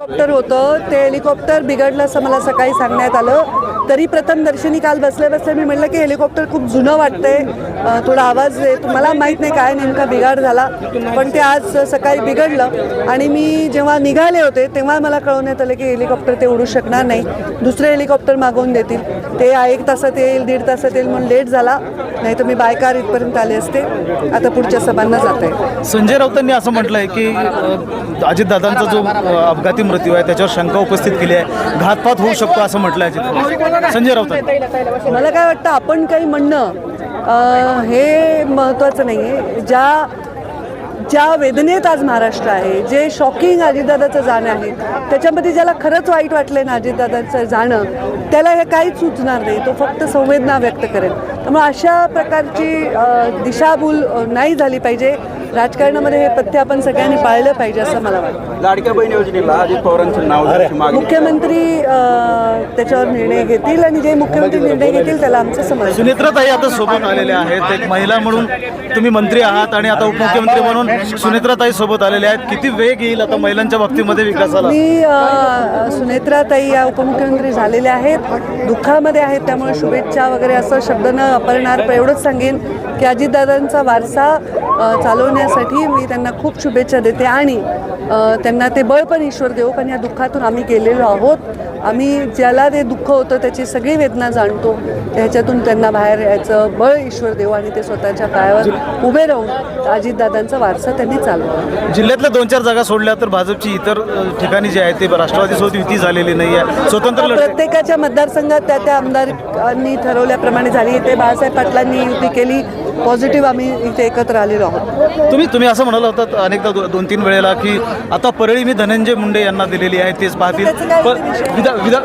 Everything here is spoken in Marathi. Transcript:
हेलिकॉप्टर होतं. ते हेलिकॉप्टर बिघडलं असं मला सकाळी सांगण्यात आलं. तरी प्रथम दर्शनी काल बसल्या बसल्या मी म्हटलं की हेलिकॉप्टर खूप जुनं वाटतंय. थोडा आवाज आहे. मला माहीत नाही काय नेमका बिघाड झाला. पण ते आज सकाळी बिघडलं. आणि मी जेव्हा निघाले होते तेव्हा मला कळवण्यात आलं की हेलिकॉप्टर ते उडू शकणार नाही. दुसरे हेलिकॉप्टर मागवून देतील. ते एक तासात येईल दीड तासात येईल म्हणून लेट झाला. नाही तर मी बायकार इथपर्यंत आले असते. आता पुढच्या सभांना जात आहे संजय राऊतांनी असं म्हटलंय की अजितदादांचा जो अपघाती मृत्यू आहे त्याच्यावर शंका उपस्थित केली आहे. घातपात होऊ शकतो असं म्हटलं अजित संजय राऊत. मला काय वाटतं आपण काही म्हणणं हे महत्त्वाचं नाही आहे ज्या ज्या वेदनेत आज महाराष्ट्र आहे जे शॉकिंग अजितदादाचं जाणं आहे त्याच्यामध्ये ज्याला खरंच वाईट वाटलं ना अजितदादाचं जाणं त्याला हे काहीच सुचणार नाही. तो फक्त संवेदना व्यक्त करेल. त्यामुळे अशा प्रकारची दिशाभूल नाही झाली पाहिजे. राजकारणामध्ये हे पथ्य आपण सगळ्यांनी पाळलं पाहिजे असं मला वाटतं. लाडक्या बहीण योजनेला अजित पवारांचं नाव मुख्यमंत्री त्याच्यावर निर्णय घेतील आणि जे मुख्यमंत्री निर्णय घेतील त्याला आमचं समज सुनेत्राताई आता सोबत आलेल्या आहेत. एक महिला म्हणून तुम्ही मंत्री आहात आणि आता उपमुख्यमंत्री म्हणून सुनेत्राताई सोबत आलेल्या आहेत. किती वेग येईल आता महिलांच्या बाबतीमध्ये विकासाला? मी सुनेत्राताई या उपमुख्यमंत्री झालेल्या आहेत. दुःखामध्ये आहेत त्यामुळे शुभेच्छा वगैरे असं शब्द न वापरणार पण एवढंच सांगेन की अजितदादांचा वारसा अ, चालवण्यासाठी मी त्यांना खूप शुभेच्छा देते आणि त्यांना ते बळ पण ईश्वर देऊ कारण या दुःखातून आम्ही गेलेलो आहोत. आम्ही ज्याला ते दुःख होतं त्याची सगळी वेदना जाणतो. ह्याच्यातून त्यांना बाहेर यायचं बळ ईश्वर देऊ आणि ते स्वतःच्या पायावर उभे राहून अजितदादांचा वारसा त्यांनी चालवा जिल्ह्यातल्या दोन चार जागा सोडल्या तर भाजपची इतर ठिकाणी जे आहे ते राष्ट्रवादीसोबत युती झालेली नाही आहे. स्वतंत्र प्रत्येकाच्या मतदारसंघात त्या त्या आमदारांनी ठरवल्याप्रमाणे झाली. इथे बाळासाहेब पाटलांनी युती केली. पॉझिटिव्ह आम्ही इथे एकत्र आलेलो आहोत. तुम्ही तुम्ही असं म्हणाला होतात अनेकदा दो- दोन तीन वेळेला की आता परळी मी धनंजय मुंडे यांना दिलेली आहे तेच पाहतील. त्याचं काय पण विधा- विधा-